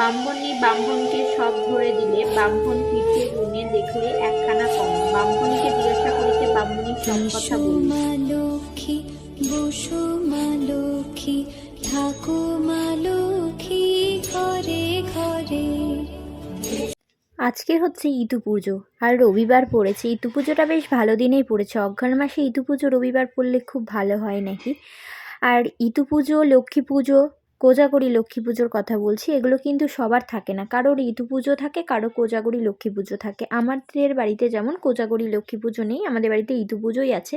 ব্রাহ্মণী ব্রাহ্মণকে সব ধরে দিলে ব্রাহ্মণ পিঠে গুনে দেখলে একখানা কম ব্রাহ্মণীকে জিজ্ঞাসা করিতে ব্রাহ্মণী সব কথা লক্ষ্মী বসু মা লক্ষ্মী ঠাকুমা লক্ষ্মী ঘরে ঘরে। আজকে হচ্ছে ইতু পুজো আর রবিবার পড়েছে। ইতু পুজোটা বেশ ভালো দিনেই পড়েছে। অঘ্রাণ মাসে ইতু পুজো রবিবার পড়লে খুব ভালো হয় নাকি? আর ইতু পুজো লক্ষ্মী পুজো কোজাগরি লক্ষ্মী পুজোর কথা বলছি, এগুলো কিন্তু সবার থাকে না। কারোর ঋতু পুজো থাকে, কারও কোজাগরি লক্ষ্মী পুজো থাকে। আমাদের বাড়িতে যেমন কোজাগরি লক্ষ্মী পুজো নেই, আমাদের বাড়িতে ইতু পুজোই আছে।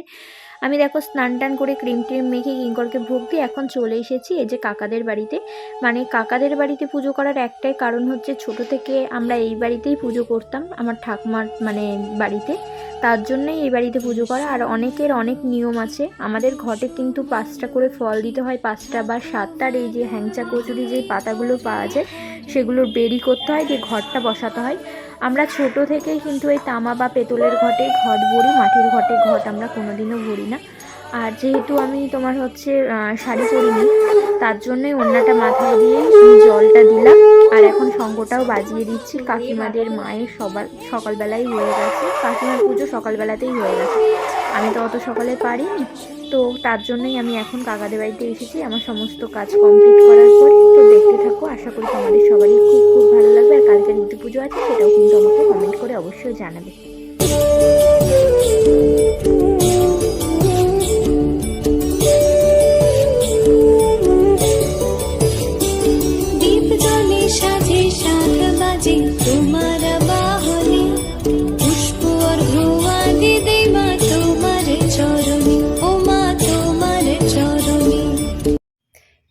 আমি দেখো স্নান টান করে ক্রিম ট্রিম মেখে কিঙ্করকে ভোগ দিয়ে এখন চলে এসেছি এই যে কাকাদের বাড়িতে। মানে কাকাদের বাড়িতে পুজো করার একটাই কারণ হচ্ছে ছোট থেকে আমরা এই বাড়িতেই পুজো করতাম, আমার ঠাকুমার মানে বাড়িতে। তার জন্যই এই বাড়িতে পুজো করা। আর অনেকের অনেক নিয়ম আছে। আমাদের ঘটে কিন্তু পাঁচটা করে ফল দিতে হয়, পাঁচটা বা সাতটার এই যে হ্যাংচা কচুরি যে পাতাগুলো পাওয়া যায়, সেগুলোর বেরি করতে হয় দিয়ে ঘরটা বসাতে হয়। আমরা ছোট থেকেই কিন্তু এই তামা বা পেতলের ঘটে ঘট ভরি, মাটির ঘটে ঘট আমরা কোনোদিনও ভরি না। আর যেহেতু আমি তোমার হচ্ছে শাড়ি পরিনি তার জন্যই অন্যটা মাথায় দিয়ে জলটা দিলাম। আর এখন সঙ্গটাও বাজিয়ে দিচ্ছি। কাকিমাদের মায়ের সবার সকালবেলাই হয়ে গেছে। কাকিমার পুজো সকালবেলাতেই হয়ে গেছে। আমি তো অত সকালে পারিনি। তো তার জন্যই আমি এখন কাকাদের বাড়িতে এসেছি। আমার সমস্ত কাজ কমপ্লিট করার পরে। তো দেখতে থাকো, আশা করি তোমাদের সবারই খুব খুব ভালো লাগবে। আর কালকে ঋতু পুজো আছে, সেটাও কিন্তু আমাকে কমেন্ট করে অবশ্যই জানাবে।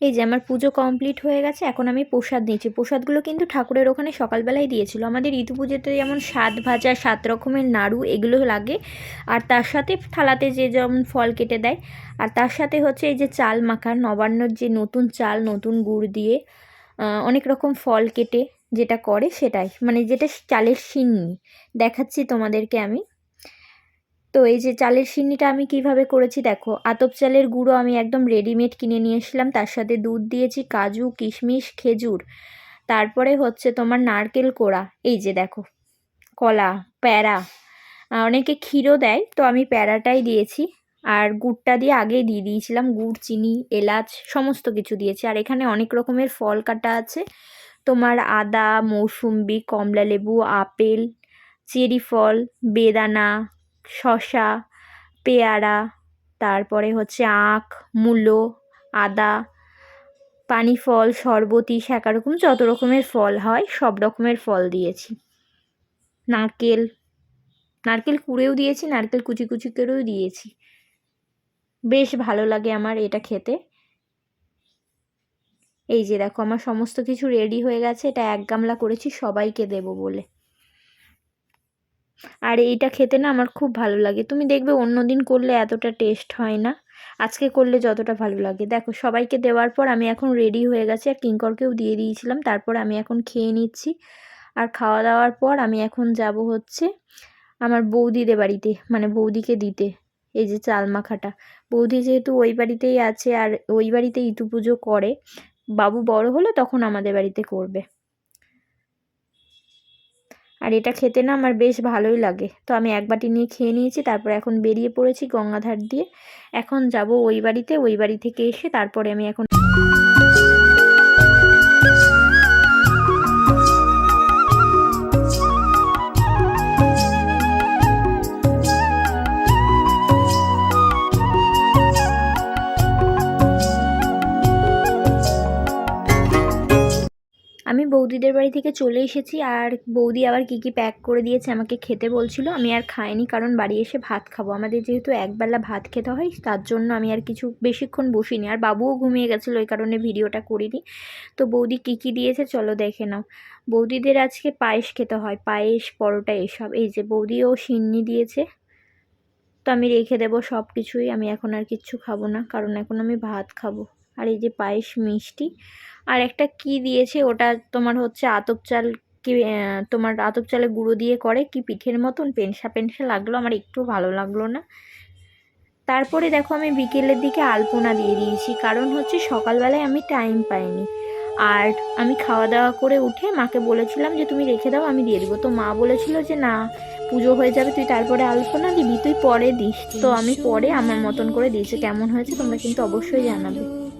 এই যে আমার পুজো কমপ্লিট হয়ে গেছে, এখন আমি প্রসাদ নিয়েছি প্রসাদগুলো কিন্তু ঠাকুরের ওখানে সকালবেলায় দিয়েছিল। আমাদের ঋতু পুজোতে যেমন সাত ভাজা, সাত রকমের নাড়ু এগুলো লাগে, আর তার সাথে থালাতে যে যেমন ফল কেটে দেয়, আর তার সাথে হচ্ছে এই যে চাল মাখা নবান্নর যে নতুন চাল, নতুন গুড় দিয়ে অনেক রকম ফল কেটে যেটা করে সেটাই। মানে যেটা চালের সিন্নি, দেখাচ্ছি তোমাদেরকে আমি। তো এই যে চালের সিন্নিটা আমি কীভাবে করেছি দেখো, আতপ চালের গুঁড়ো আমি একদম রেডিমেড কিনে নিয়ে এসেছিলাম। তার সাথে দুধ দিয়েছি, কাজু, কিশমিশ, খেজুর। তারপরে হচ্ছে তোমার নারকেল কোড়া। এই যে দেখো, কলা, প্যারা। অনেকে ক্ষীরও দেয়, তো আমি প্যারাটাই দিয়েছি। আর গুড়টা দিয়ে আগেই দিয়ে দিয়েছিলাম, গুড়, চিনি, এলাচ, সমস্ত কিছু দিয়েছি। আর এখানে অনেক রকমের ফল কাটা আছে। তোমার আদা, মৌসুম্বি কমলা লেবু আপেল, চেরি ফল, বেদানা শশা পেয়ারা, তারপরে হচ্ছে আখ, মূলো, আদা, পানি ফল, শরবতি শাঁকা রকম, যত রকমের ফল হয়, সব রকমের ফল দিয়েছি। নারকেল নারকেল কুড়েও দিয়েছি, নারকেল কুচি কুচি করেও দিয়েছি। বেশ ভালো লাগে আমার এটা খেতে। এই যে দেখো, আমার সমস্ত কিছু রেডি হয়ে গেছে, এটা এক গামলা করেছি, সবাইকে দেবো বলে। আর এইটা খেতে না আমার খুব ভালো লাগে। তুমি দেখবে অন্য দিন করলে এতটা টেস্ট হয় না। আজকে করলে যতটা ভালো লাগে। দেখো, সবাইকে দেওয়ার পর আমি এখন রেডি হয়ে গেছি। আর কিঙ্করকেও দিয়ে দিয়েছিলাম। তারপর আমি এখন খেয়ে নিচ্ছি। আর খাওয়া দাওয়ার পর আমি এখন যাব হচ্ছে আমার বৌদিদের বাড়িতে মানে বৌদিকে দিতে। এই যে চাল মাখাটা। বৌদি যেহেতু ওই বাড়িতেই আছে আর ওই বাড়িতে ইতু পুজো করে, বাবু বড় হলে তখন আমাদের বাড়িতে করবে। আর এটা খেতে না আমার বেশ ভালোই লাগে। তো আমি এক বাটি নিয়ে খেয়ে নিয়েছি, তারপর এখন বেরিয়ে পড়েছি গঙ্গাধার দিয়ে। এখন যাব ওই বাড়িতে, ওই বাড়ি থেকে এসে তারপরে আমি এখন বৌদিদের বাড়ি থেকে চলে এসেছি আর বৌদি আবার কী কী প্যাক করে দিয়েছে আমাকে খেতে বলছিল, আমি আর খাইনি কারণ বাড়ি এসে ভাত খাব। আমাদের যেহেতু একবেলা ভাত খেতে হয়, তার জন্য আমি আর কিছু বেশিক্ষণ বসিনি। আর বাবুও ঘুমিয়ে গেছিল, ওই কারণে ভিডিওটা করিনি। তো বৌদি কী কী দিয়েছে চলো দেখে নাও। বৌদিদের আজকে পায়েস খেতে হয়, পায়েস, পরোটা, এসব। এই যে বৌদিও সিন্নি দিয়েছে, তো আমি রেখে দেবো সব কিছুই আমি এখন আর কিচ্ছু খাব না, কারণ এখন আমি ভাত খাব। আর এই যে পায়েস মিষ্টি আর একটা কি দিয়েছে? ওটা তোমার হচ্ছে আতপ চাল কি তোমার আতপ চালে গুঁড়ো দিয়ে করে কি পিঠের মতন? পেনসা পেনসা লাগল, আমার একটু ভালো লাগল না। তারপরে দেখো আমি বিকেলের দিকে আলপনা দিয়ে দিয়েছি, কারণ হচ্ছে সকালবেলায় আমি টাইম পাইনি। আর আমি খাওয়া দাওয়া করে উঠে মাকে বলেছিলাম যে, তুমি রেখে দাও, আমি দিয়ে দেবো। তো মা বলেছিল যে, না, পুজো হয়ে যাবে, তুই তারপরে আলপনা দিবি, তুই পরে দিস। তো আমি পরে আমার মতন করে দিয়েছি, কেমন হয়েছে তোমরা কিন্তু অবশ্যই জানাবে।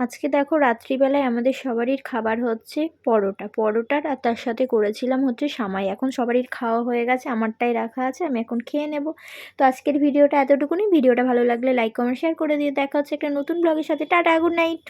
আজকে দেখো রাত্রিবেলায় আমাদের সবারই খাবার হচ্ছে পরোটা। পরোটার আর তার সাথে করেছিলাম হচ্ছে সামাই। এখন সবারই খাওয়া হয়ে গেছে, আমারটাই রাখা আছে, আমি এখন খেয়ে নেব। তো আজকের ভিডিওটা এতটুকুনি। ভিডিওটা ভালো লাগলে লাইক কমেন্ট শেয়ার করে দিয়ে দেখা হচ্ছে একটা নতুন ব্লগের সাথে। Tata good night